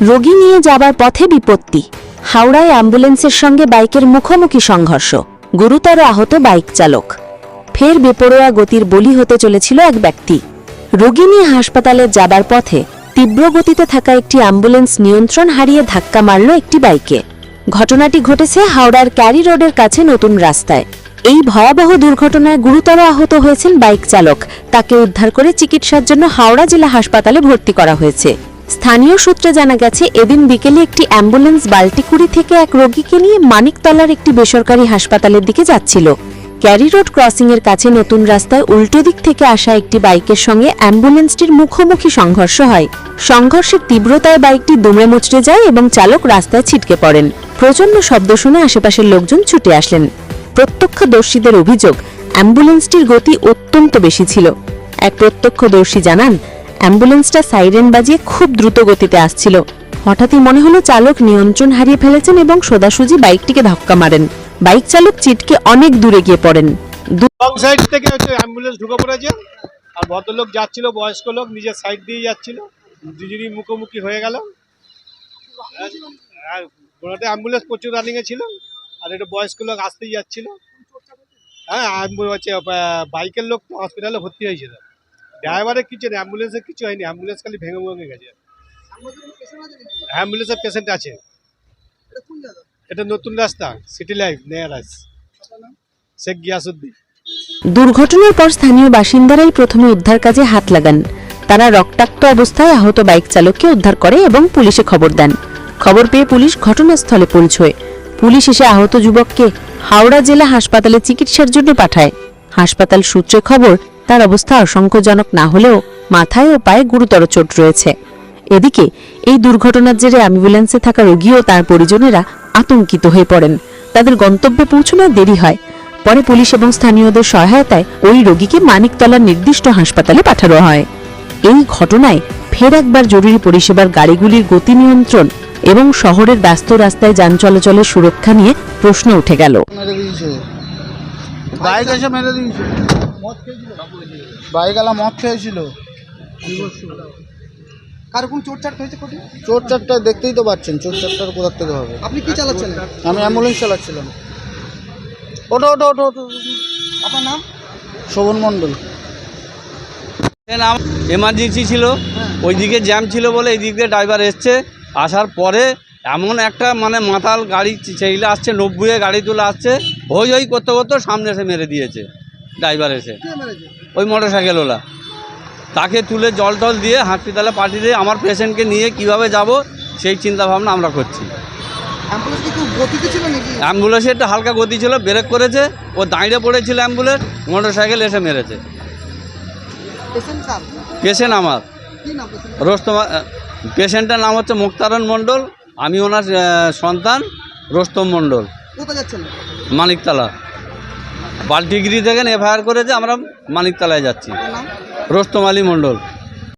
রোগী নিয়ে যাবার পথে বিপত্তি। হাওড়ায় অ্যাম্বুলেন্সের সঙ্গে বাইকের মুখোমুখি সংঘর্ষ। গুরুতর আহত বাইক চালক। ফের বেপরোয়া গতির বলি হতে চলেছিল এক ব্যক্তি। রোগী নিয়ে হাসপাতালে যাবার পথে তীব্র গতিতে থাকা একটি অ্যাম্বুলেন্স নিয়ন্ত্রণ হারিয়ে ধাক্কা মারল একটি বাইকে। ঘটনাটি ঘটেছে হাওড়ার ক্যারি রোডের কাছে নতুন রাস্তায়। এই ভয়াবহ দুর্ঘটনায় গুরুতর আহত হয়েছেন বাইক চালক। তাকে উদ্ধার করে চিকিৎসার জন্য হাওড়া জেলা হাসপাতালে ভর্তি করা হয়েছে। স্থানীয় সূত্রে জানা গেছে, এদিন বিকেলে একটি অ্যাম্বুলেন্স বাল্টিকুড়ি থেকে এক রোগীকে নিয়ে মানিকতলার একটি বেসরকারি হাসপাতালের দিকে যাচ্ছিল। ক্যারি রোড ক্রসিং এর কাছে নতুন রাস্তায় উল্টো দিক থেকে আসা একটি বাইকের সঙ্গে অ্যাম্বুলেন্সটির মুখোমুখি সংঘর্ষ হয়। সংঘর্ষের তীব্রতায় বাইকটি দুমড়ে মুচড়ে যায় এবং চালক রাস্তায় ছিটকে পড়েন। প্রচণ্ড শব্দ শুনে আশেপাশের লোকজন ছুটে আসলেন। প্রত্যক্ষদর্শীদের অভিযোগ, অ্যাম্বুলেন্সটির গতি অত্যন্ত বেশি ছিল। এক প্রত্যক্ষদর্শী জানান অ্যাম্বুলেন্সটা সাইরেন বাজিয়ে খুব দ্রুত গতিতে আসছিল। হঠাৎই মনে হলো চালক নিয়ন্ত্রণ হারিয়ে ফেলেছেন এবং সোজাসুজি বাইকটিকে ধাক্কা মারেন। বাইক চালক চিটকে অনেক দূরে গিয়ে পড়েন। রং সাইড থেকে অ্যাম্বুলেন্স ঢুকে পড়েছে। আর ভদ্রলোক যাচ্ছিল, বয়স্ক লোক নিজের সাইড দিয়ে যাচ্ছিল। দুজনই মুখোমুখি হয়ে গেল। আর গোড়াতে অ্যাম্বুলেন্স প্রচুর রানিং এ ছিল। আর একটা বয়স্ক লোক আসতেই যাচ্ছিল। হ্যাঁ বাইকের লোক হসপিটালে ভর্তি হয়েছিল। ড্রাইভারের কিছু নেই, অ্যাম্বুলেন্সের কিছু হয়নি, অ্যাম্বুলেন্স খালি ভেঙে ভেঙে গেছে। অ্যাম্বুলেন্সের পেশেন্ট আছে। এটা নতুন রাস্তা সিটি লাইফ নেয়ারাস শেখ গিয়াসুদ্দিন দুর্ঘটনার পর স্থানীয় বাসিন্দারাই প্রথমে উদ্ধার কাজে হাত লাগান। তারা রক্তাক্ত অবস্থায় আহত বাইক চালককে উদ্ধার করে এবং পুলিশে খবর দেন। খবর পেয়ে পুলিশ ঘটনাস্থলে পৌঁছয়। পুলিশ এসে আহত যুবককে হাওড়া জেলা হাসপাতালে চিকিৎসার জন্য পাঠায়। হাসপাতাল সূত্রে খবর, তার অবস্থা অসংখ্যজনক না হলেও মাথায় ও পায়ে গুরুতর চোট রয়েছে। এদিকে, এই দুর্ঘটনার জেরে অ্যাম্বুলেন্সে থাকা রোগী ও তার পরিজনেরা আতঙ্কিত হয়ে পড়েন। তাদের গন্তব্যে পৌঁছানোর দেরি হয়। পরে পুলিশ এবং স্থানীয়দের সহায়তায় ওই রোগীকে মানিকতলার নির্দিষ্ট হাসপাতালে পাঠানো হয়। এই ঘটনায় ফের একবার জরুরি পরিষেবার গাড়িগুলির গতি নিয়ন্ত্রণ এবং শহরের ব্যস্ত রাস্তায় যান চলাচলের সুরক্ষা নিয়ে প্রশ্ন উঠে গেল। বাইক এসে মেরে দিয়েছে। বাইকওয়ালা মদ খেয়েছিল। কার কোন চোটচাট হয়েছে কোটি? চোর চারটা দেখতেই তো পাচ্ছেন চোর চারটার কোথার থেকে হবে? আপনি কি চালাচ্ছেন আমি অ্যাম্বুলেন্স চালাচ্ছিলাম। ওটো ওটো ওটো ওটো আপনার নাম? শোভন মণ্ডল। এমার্জেন্সি ছিল। ওইদিকে জ্যাম ছিল বলে এই দিক দিয়ে ড্রাইভার এসছে। আসার পরে এমন একটা মানে মাতাল গাড়ি সেইলে আসছে নব্বইয়ে গাড়ি তুলে আসছে। হই হই করতে করতে সামনে এসে মেরে দিয়েছে ড্রাইভার এসে। ওই মোটর সাইকেলওয়ালা তাকে তুলে জল টল দিয়ে হসপিটালে পাঠিয়ে দিয়ে আমার পেশেন্টকে নিয়ে কীভাবে যাব সেই চিন্তা ভাবনা আমরা করছি। অ্যাম্বুলেন্স একটা হালকা গতি ছিল ব্রেক করেছে ও দাঁড়িয়ে পড়েছিল অ্যাম্বুলেন্স মোটর সাইকেল এসে মেরেছে। পেশেন্ট আমার। রোস্তমা পেশেন্টের নাম হচ্ছে মুক্তারণ মণ্ডল আমি ওনার সন্তান রোস্তম মণ্ডল। কোথায় যাচ্ছেন? মানিকতলা। বাল্টিগিরি থেকে এফআইআর করেছে আমরা মানিকতলায় যাচ্ছি। রোস্তম আলী মণ্ডল।